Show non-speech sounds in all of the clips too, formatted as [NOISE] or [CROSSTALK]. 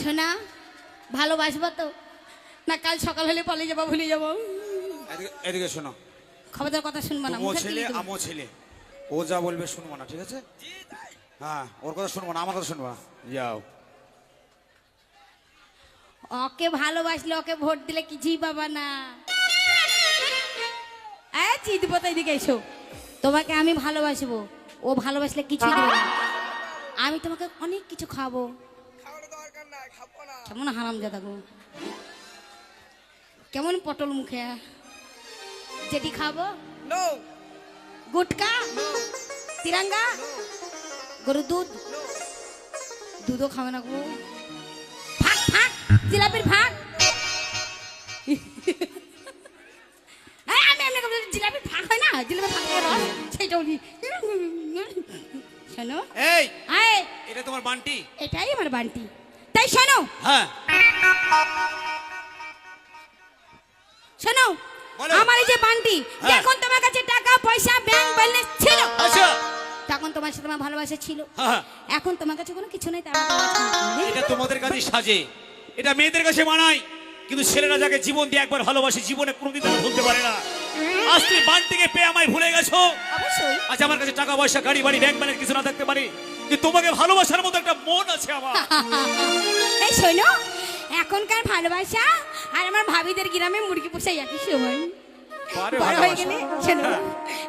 শোনা ভালোবাসবো তো? না কাল সকাল হলে পালিয়ে যাব ভুলে যাব। এদিকে শোনো। খবরদার কথা শুনব না মুখে ছেলে। আমিও ছেলে। ও যা বলবে শুনব না ঠিক আছে? হ্যাঁ ওর কথা শুনব না আমার কথা শুনব না। যাও। ওকে ভালোবাসলে ওকে ভোট দিলে কিছুই পাবা না। এই চিতপতা এদিকে এসো। তোমাকে আমি ভালোবাসবো। ও ভালোবাসলে কিছুই দেবে না। আমি তোমাকে অনেক কিছু খাব কেমন হারাম জাদা গো? কেমন পটল মুখে? যেটি খাব? গুটকা? তিরাঙ্গা? গরুর দুধ? দুধও খাবে না গো। ফাঁক ফাঁক জিলাপির ফাঁক আমি এমনি জিলাপির ফাঁক হয় না? জিলাপির ফাঁক রস সেইটা শোনো। এই! আয়। এটা তোমার বান্টি? এটাই আমার বান্টি। শোনো। হ্যাঁ। শোনো আমার এই যে বান্টি হ্যাঁ। যখন তোমার কাছে টাকা পয়সা ব্যাংক ব্যালেন্স ছিল। আচ্ছা। তখন তোমার সাথে আমার ভালোবাসা ছিল। হ্যাঁ এখন তোমার কাছে কোনো কিছু নেই ভালোবাসা এটা তোমাদের কাছে সাজে। এটা মেয়েদের কাছে মানায়। কিন্তু ছেলেরা যাকে জীবন দিয়ে একবার ভালোবাসে জীবনে কোনোদিন তারা ভুলতে পারে না। আজ তুমি বান্টিকে পেয়ে আমায় ভুলে গেছো? আজ আমার কাছে টাকা পয়সা গাড়ি বাড়ি ব্যাংক ব্যালেন্স কিছু না থাকতে পারে। কিন্তু তোমাকে ভালোবাসার মতো একটা মন আছে আমার। [LAUGHS] শোনো এখনকার ভালোবাসা আর আমার ভাবিদের গ্রামে মুরগি পোষাই একই সময়। বড় হয়ে গেলে শোনো।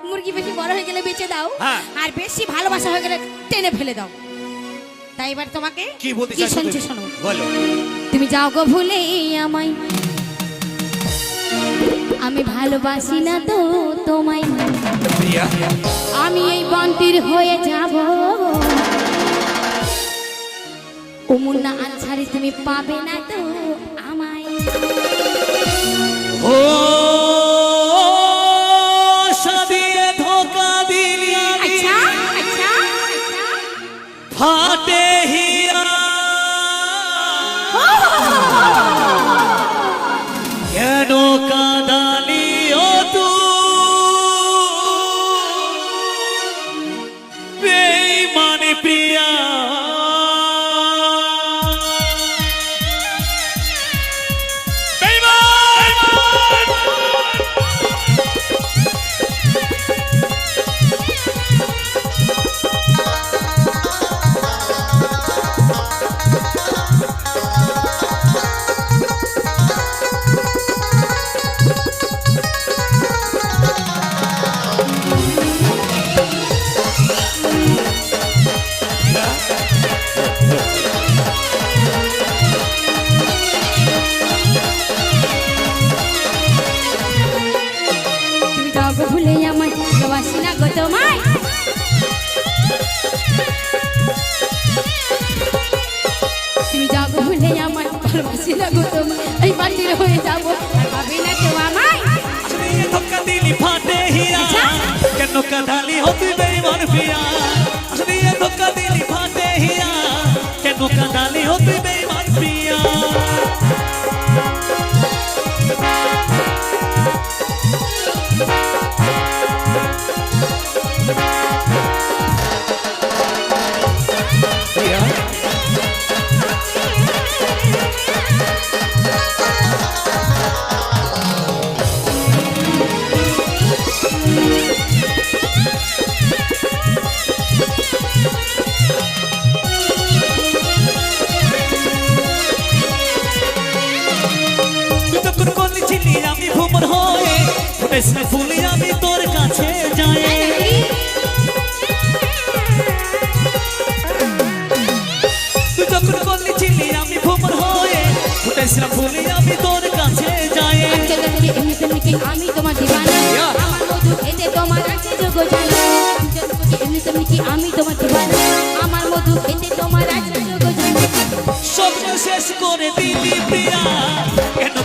মুরগি বেশি বড় হয়ে গেলে বেঁচে দাও। হ্যাঁ। আর বেশি ভালোবাসা হয়ে গেলে টেনে ফেলে দাও। তাই এবার তোমাকে কি বলতে চাইছো শুনছো তুমি? শোনো। বলো। তুমি যাও গো ভুলে আমায়। আমি ভালোবাসি না তো তোমায়। আমি এই বান্তির হয়ে যাব। ও আনসারি তুমি পাবে না তো? ভালোবাসি না গো তোমায় এই বান্তির হয়ে যাব আর পাবে না তো আমায় আসলে ধোকা দিলি ফাটে হিয়া কেন কাদালি হবি বেইমান প্রিয়া না ফুলে আমি তোর কাছে যাই। তুই যখন করছিলি আমি ভ্রমণ হয়ে ফুটেছ না ফুলে আমি তোর কাছে যাই। আমি তোমার দিবানা। আমার মধু খেতে তোমার আছে যোগ জানা এমনি তেমনি কি আমি তোমার দিবানা। আমার মধু খেতে তোমার আছে যোগ জানা স্বপ্ন শেষ করে দিলি প্রিয়া। কেন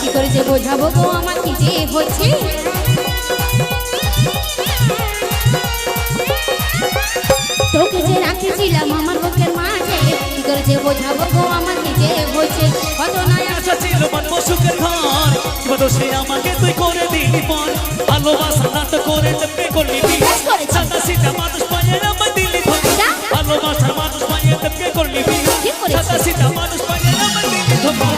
কি করে যে বোঝাবো গো আমার কি যে হচ্ছে তোকে যে রাখেছিলাম আমার বুকের মাঝে কি করে যে বোঝাবো গো আমার কি যে হচ্ছে কত নয়া আশা ছিল মানব সুখের ঘর কিবা দোষে আমাকে তুই করে দিলি পর। ভালোবাসা নাটক করে লেপে করলি। সাদা সিধা মানুষ পায়ে আমায় দিলি ধোকা যা। ভালোবাসার মানুষ পায়ে লেপে করলি সাদা সিধা মানুষ পায়ে আমায় দিলি ধোকা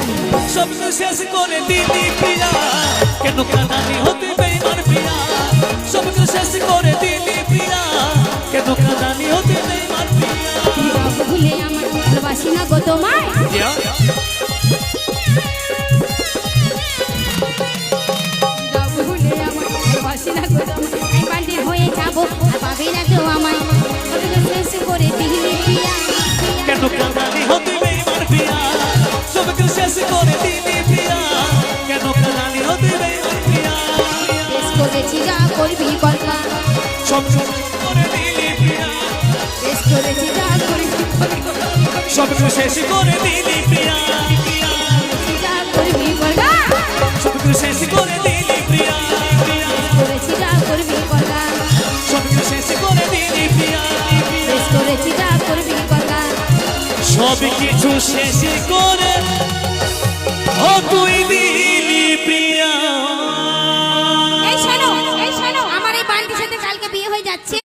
স্বপ্ন শেষ করে দিদি প্রিয়া কেন কানানি হতে বেইমান প্রিয়া স্বপ্ন শেষ করে দিদি প্রিয়া কেন কানানি হতে বেইমান প্রিয়া ভুলে আমার ভালোবাসি না গো তোমায়। শেষ করে দিলি প্রিয়া। প্রিয়া যা করবি কলকা সবকে শেষ করে দিলি প্রিয়া। প্রিয়া করেছি যা করবি কলকা সবকে শেষ করে দিলি প্রিয়া। প্রিয়া শেষ করেছি যা করবি কলকা সব কিছু শেষ করে ও তুই দিলি